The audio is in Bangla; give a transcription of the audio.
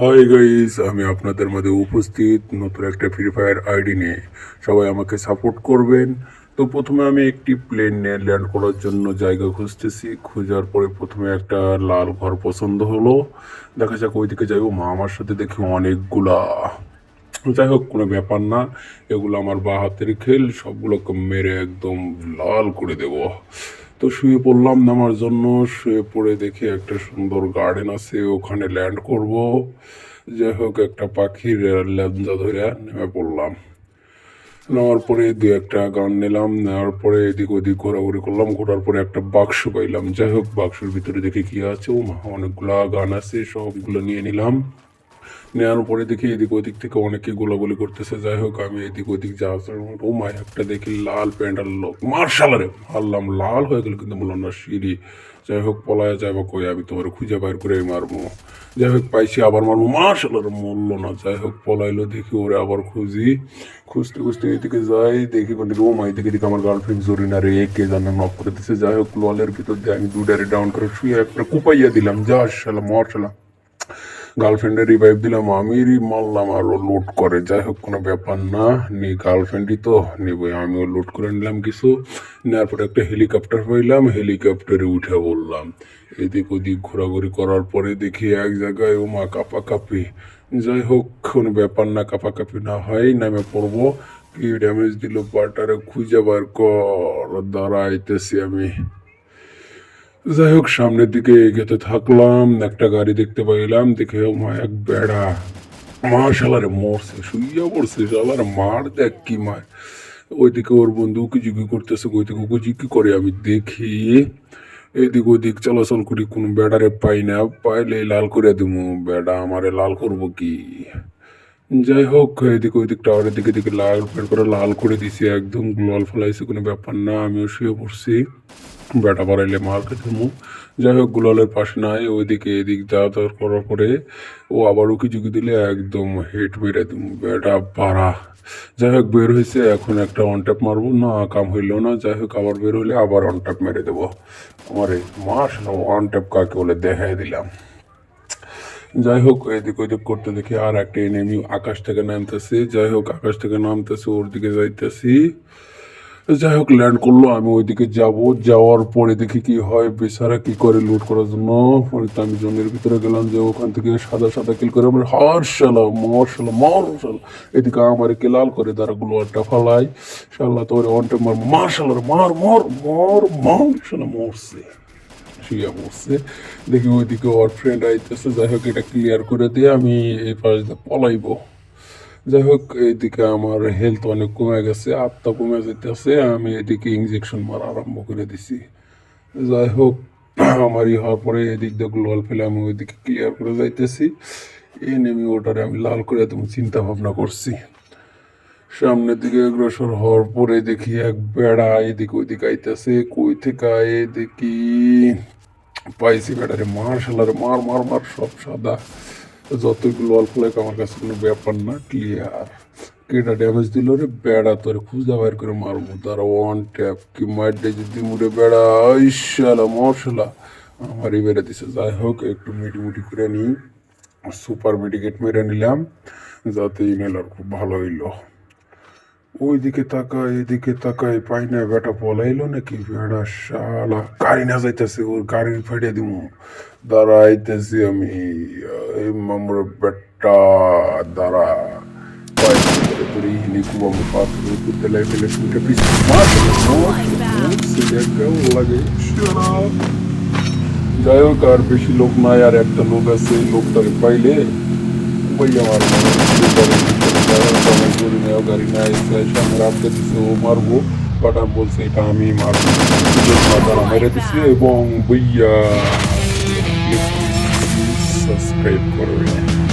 হাই গাইস আমি আপনাদের মধ্যে উপস্থিত নতুন একটা ফ্রি ফায়ার আইডি নিয়ে। সবাই আমাকে সাপোর্ট করবেন। তো প্রথমে আমি একটি প্লেন নিয়ে ল্যান্ড করার জন্য জায়গা খুঁজতেছি। খোঁজার পরে প্রথমে একটা লাল ঘর পছন্দ হলো। দেখা যাক ওইদিকে যাইবো মা আমার সাথে দেখি অনেকগুলা। যাই হোক, কোনো ব্যাপার না। এগুলো আমার বা হাতের খেল, সবগুলোকে মেরে একদম লাল করে দেব। তো শুয়ে পড়লাম নামার জন্য। শুয়ে পড়ে দেখি একটা সুন্দর গার্ডেন আছে, ওখানে ল্যান্ড করব। যাই হোক, একটা পাখির ল্যাঞ্জা ধরে নেমে পড়লাম। নেওয়ার পরে দু একটা গান নিলাম, নেওয়ার পরে এদিক ওদিক ঘোরাঘুরি করলাম, ঘোরার পরে একটা বাক্স পাইলাম। যাই হোক, বাক্সের ভিতরে দেখি কি আছে। ও অনেকগুলা গান আছে, সবগুলো নিয়ে নিলাম। নেওয়ার পরে দেখি এদিক ওদিক থেকে অনেকে গোলাগুলি করতেছে। যাই হোক, আমি এদিক ওদিক যাওয়ার ও একটা দেখি লাল প্যান্টার লোক মার্শালারে মারলাম, লাল হয়ে গেল কিন্তু বললাম না, সিঁড়ি। যাই হোক, পলায় যাব কই, আমি তোমার খুঁজে বাইর করে মারবো। যাই হোক, পাইছি আবার মারবো মার্শালারে মরলো না। যাই হোক, পলাইলো, দেখি ওরে আবার খুঁজি। খুঁজতে খুঁজতে এদিকে যাই, দেখি কোন দিকে ও মাই দিকে আমার গার্লফ্রেন্ড জরিনা রে কে জানে নক করে দিছে। যাই হোক, ললের ভিতর দিয়ে আমি দুডারে ডাউন করে শুয়ে একটা কুপাইয়া দিলাম। যা শালা মর শালা গার্লফ্রেন্ডের রিভাইভ দিলাম, আমিরই মারলাম আর ও লুট করে। যাই হোক, কোনো ব্যাপার না, নি গার্লফ্রেন্ডই তো নিবই আমিও লুট করে নিলাম কিছু। নেওয়ার পরে একটা হেলিকপ্টার পাইলাম হেলিকপ্টারে উঠে বললাম এদিক ওদিক ঘোরাঘুরি করার পরে দেখি এক জায়গায় ও মা কাপাকাপি। যাই হোক, কোনো ব্যাপার না কাপা কাপি না হয়, নামে পড়ব। কি ড্যামেজ দিল পার্টারে খুঁজে বার কর, দাঁড়াইতেছি আমি। যাই হোক, সামনের দিকে এগোতে থাকলাম, একটা গাড়ি দেখতে পাইলাম, দেখে মা এক বেড়া। মা শালারে মরছে, শুইয়া পড়ছে, শালারে মার দেখ কি মার। ওইদিকে ওর বন্ধু উকি ঝুঁকি করতেছে, ওইদিকে উকি ঝুঁকি করে আমি দেখি। এদিক ওদিক চলাচল করি, কোনো বেড়ারে পাই না পাইলে লাল করে দিমু। বেড়া, আমারে লাল করব কি? যাই হোক, এদিকে ওইদিক টাওয়ারের দিকে দিকে লাল বের করে লাল করে দিছি, একদম লাল ফলাইছে, কোনো ব্যাপার না, আমিও শুয়ে পড়ছি। বেটা বাড়াইলে মার খেতে মুখ যাই হোক, গুলালের পাশে নাই, ওইদিকে এদিক যাওয়ার করার পরে ও আবার উকি ঝুঁকি দিলে, একদম হেট মেরে দিম বেটা পাড়া যাই হোক, বের হয়েছে এখন একটা অন ট্যাপ মারবো, না, কাম হইল না, যাই হোক, আবার বের হইলে আবার অন ট্যাপ মেরে দেবো। আমার এই মাস অন ট্যাপ কাকে বলে, দেখাই দিলাম। যাই হোক এদিক ওইদিক করতে দেখি আর একটা এনেমি আকাশ থেকে নামতেছে। যাই হোক আকাশ থেকে নামতেছে, ওর দিকে যাইতেছি। যাই হোক ল্যান্ড করল, আমি ওইদিকে যাব। যাওয়ার পরে দেখি কি হয়, বেচারা কি করে লুট করার জন্য। পরে আমি জমির ভিতরে গেলাম যে ওখান থেকে সাদা সাদা কিল করে আমার হার শালা মর শালা মর শালা এদিকে আমার কে লাল করে তারা গুলোয়ারটা ফালাই শালা তোর অনটা মার মার মার মর মর মর শালা মরছে। শুয়ে পড়ছে। দেখি ওইদিকে ওর ফ্রেন্ড আইতেছে, যাই হোক এটা ক্লিয়ার করে দিয়ে আমি এই পাশ দিয়ে পলাইবো। যাই হোক, এইদিকে আমার হেলথ অনেক কমে গেছে, আত্মা কমে যেতেছে আমি এদিকে ইঞ্জেকশন মারা আরম্ভ করে দিছি। যাই হোক, আমার ই হওয়ার পরে এদিক দিয়ে গ্লোয়াল ফেলে আমি ওইদিকে ক্লিয়ার করে যাইতেছি। এই নেমে ওটারে আমি লাল করে তুমি চিন্তা ভাবনা করছি। সামনের দিকে অগ্রসর হওয়ার পরে দেখি এক বেড়া এদিকে ওইদিকে আইতেছে, কই থেকে দেখি পাইছি বেড়ারে মার শালারে মার মার মার, সব সাদা। যতগুলো অল্প লাগে আমার কাছে কোনো ব্যাপার না ক্লিয়ার কেটা ড্যামেজ দিল রে? বেড়া তোর খুঁজা বাইর করে মারবো। তার ওয়ান ট্যাপ কি মারডে যদি মুড়ে বেড়া? ইশালা মশলা আমারই বেড়া দিছে। যাই হোক, একটু মিটি মুটি করে নিই। সুপার মেডিকেট মেরে নিলাম, যাতে ইনহেলার খুব ভালো হইল। ওইদিকে তাকায়, এদিকে তাকায় পাই না বেটা পলাইলো নাকি? বেড়া শালা, গাড়ি না যাইতেছে, ওর গাড়ি ফাটিয়ে দিব দাঁড়াইতেছি আমি মামুর বেটা দাঁড়া। যাই হোক, আর বেশি লোক নাই, আর একটা লোক আছে লোকটাকে পাইলে আমার মারবো বাটা এটা আমি মারবো মাথাটা মেরে এবং বইয়া সাবস্ক্রাইব করবে